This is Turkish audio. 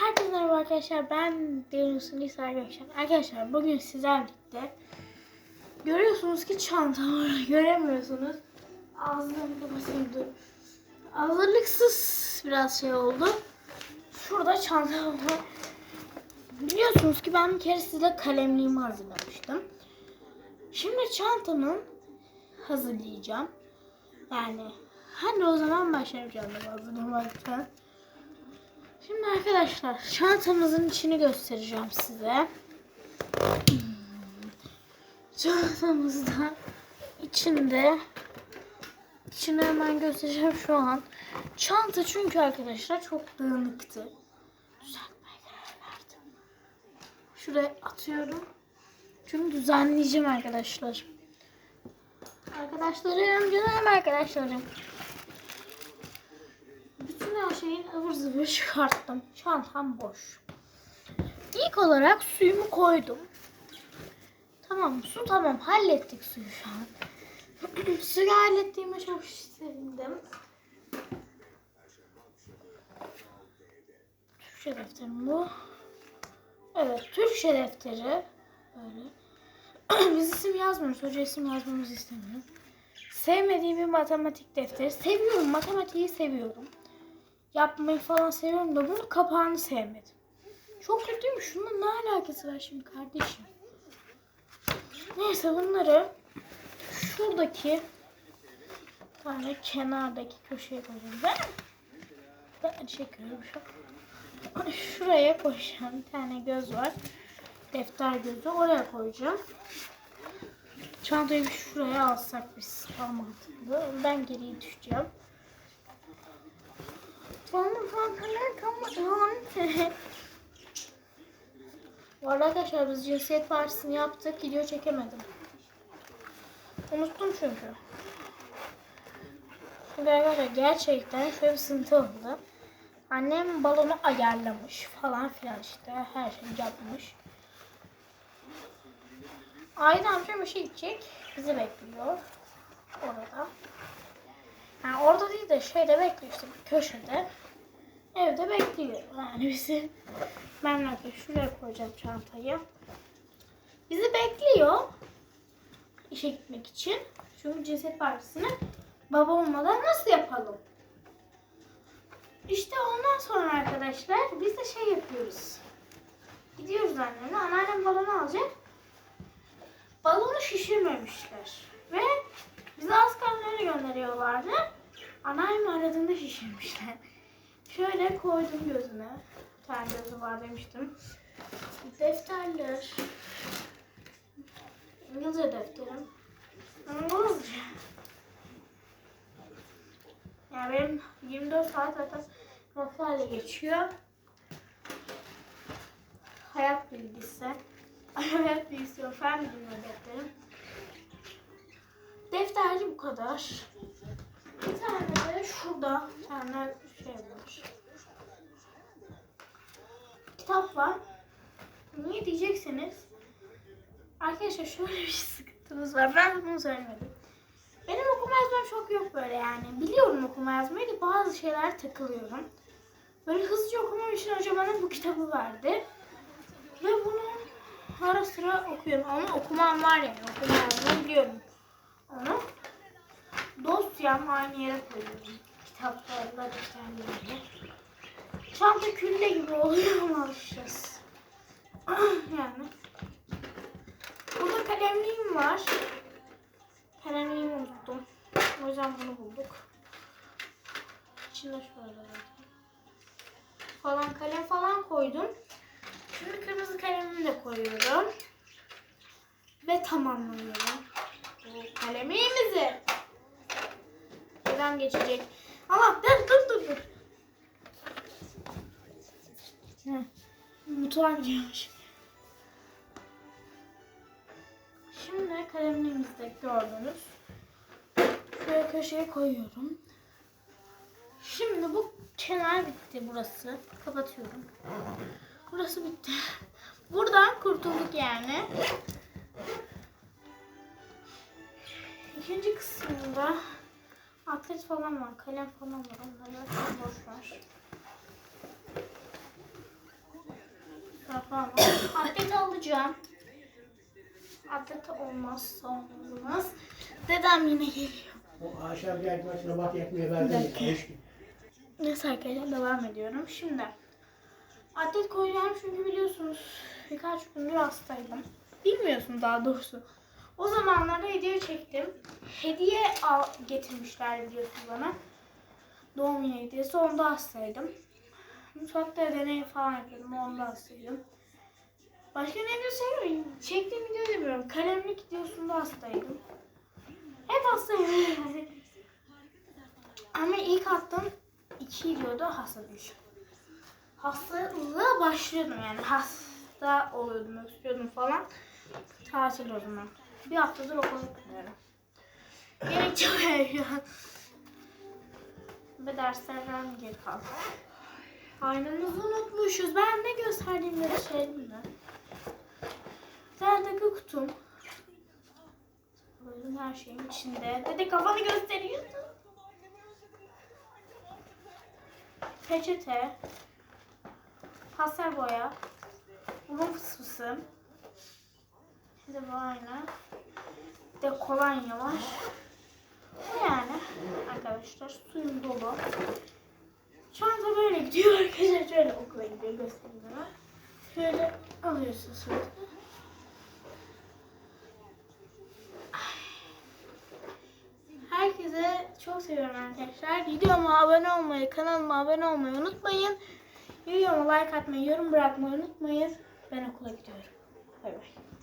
Herkese merhaba arkadaşlar. Ben Deniz Nisa Gökşen. Arkadaşlar bugün sizlerle birlikte görüyorsunuz ki çantam var. Göremiyorsunuz. Kapatayım dur. Hazırlıksız biraz şey oldu. Şurada çantam var. Biliyorsunuz ki ben bir kere size kalemliğimi hazırlamıştım. Şimdi çantamın hazırlayacağım. Yani hadi o zaman başlayalım çantamı hazırlamaktan. Şimdi arkadaşlar çantamızın içini göstereceğim size. Çantamızda içinde içini hemen göstereceğim şu an. Çanta çünkü arkadaşlar çok dağınıktı. Düzeltmeye karar verdim. Şuraya atıyorum. Çünkü düzenleyeceğim arkadaşlar. Arkadaşlarım, canım arkadaşlarım. Bütün her şeyin ıvır zıvır çıkarttım. Çantam boş. İlk olarak suyumu koydum. Tamam su tamam hallettik suyu şu an. Suyu hallettiğime çok sevindim. Türkçe defterim bu. Evet Türkçe defteri. Böyle. Biz isim yazmıyoruz. Hoca isim yazmamızı istemiyor. Sevmediğim bir matematik defteri. Seviyorum. Matematiği seviyorum. Yapmayı falan seviyorum da bunun kapağını sevmedim. Çok kötüymüş. Şununla ne alakası var şimdi kardeşim? Neyse bunları şuradaki tane kenardaki köşeye koyacağım. Ben, ben çekiyorum şu. Şuraya koyacağım. Bir tane göz var. Defter gözü. Oraya koyacağım. Çantayı şuraya alsak biz. Mantıklı. Ben geriye düşeceğim. Bana bana kamaran. Bu arada arkadaşlar biz cinsiyet partisini yaptık. Video çekemedim. Unuttum çünkü. Çünkü arkadaşlar gerçekten şöyle bir sıkıntı oldu. Annem balonu ayarlamış falan filan işte. Her şeyi yapmış. Ayda amcam işe gidecek. Bizi bekliyor. Orada. Yani orada değil de şeyde bekliyor işte köşede. Evde bekliyor. Yani bizi ben de şuraya koyacağım çantayı. Bizi bekliyor. işe gitmek için. Çünkü cinsiyet partisini baba olmadan nasıl yapalım? İşte ondan sonra arkadaşlar biz de şey yapıyoruz. Gidiyoruz annemle. Anneannem balonu alacak. Balonu şişirmemişler. Ve bizi askerlere gönderiyorlardı. Anneannem aradığında şişirmişler. Şöyle koydum gözüne. Bir tane gözü var demiştim. Defterler. İngilizce defterim. Yani benim 24 saat zaten defterle geçiyor. Hayat bilgisi. Hayat bilgisi yok. Fen bilimi defterim. Defterci bu kadar. Bir tane de şurada bir tane. Kitap var. Niye diyeceksiniz? Arkadaşlar şöyle bir sıkıntımız var. Ben bunu söylemedim. Benim okuma yazmam çok yok böyle yani. Biliyorum okuma yazmayı da bazı şeyler takılıyorum. Böyle hızlıca okumam için hoca bana bu kitabı verdi. Ve bunu ara sıra okuyorum. Ama okumam var yani. Okuma yazmayı biliyorum. Onu dosyam aynı yere koyuyorum. Kitaplarla defterlerle. Çanta külle gibi oluyor ama alışacağız. yani. Burada kalemliğim var. Kalemliğimi unuttum. O yüzden bunu bulduk. İçinde şöyle zaten. Falan kalem falan koydum. Şimdi kırmızı kalemimi de koyuyorum. Ve tamamlıyorum. Bu kalemimizi. Buradan geçecek. Ama dur dur dur dur. Heh. Mutfağa gidiyormuş. Şimdi kalemliğimizi de gördünüz. Şuraya köşeye koyuyorum. Şimdi bu kenar bitti burası. Kapatıyorum. Burası bitti. Buradan kurtulduk yani. İkinci kısmında atlet falan var, kalem falan var. Onları boş ver. Falan. Atlet alacağım. Atlet olmazsa olmaz. Dedem yine geliyor. O aşağı bir arkadaşına bak yakmaya verdim. Neyse arkadaşlar devam ediyorum. Şimdi atlet koyacağım çünkü biliyorsunuz birkaç gündür hastaydım. Bilmiyorsun daha doğrusu. O zamanlarda hediye. Hediye al, getirmişler biliyorsunuz bana. Doğum günü hediyesi. Onda hastaydım. Mutfakta deney falan yapıyordum. Onda hastaydım. Başka ne video söyleyeyim? Çektiğim video demiyorum. Kalemlik videosunda hastaydım. Hep hastayım. Ama ilk attım iki diyordu hasta düşün. Hastalığa başlıyordum yani hasta oluyordum, öksürüyordum falan. Tatil o zaman. Bir haftadır okula gitmiyorum. Gerek çok heyecan. Ve derslerden geri kaldım. Aynamızı unutmuşuz. Ben ne gösterdiğimleri söyledim mi? Derdeki kutum. Böyle her şeyin içinde. Dede kafanı gösteriyorsun. peçete, pastel boya, burun fısfısı, bir de bu aynı, bir de kolonya var. Yani arkadaşlar suyum dolu. Çanta böyle gidiyor arkadaşlar şöyle okula gidiyor göstereyim hemen. Şöyle alıyorsun suyu. Herkese çok seviyorum arkadaşlar. Videoma abone olmayı, kanalıma abone olmayı unutmayın. Videoma like atmayı, yorum bırakmayı unutmayın. Ben okula gidiyorum. Bay bay.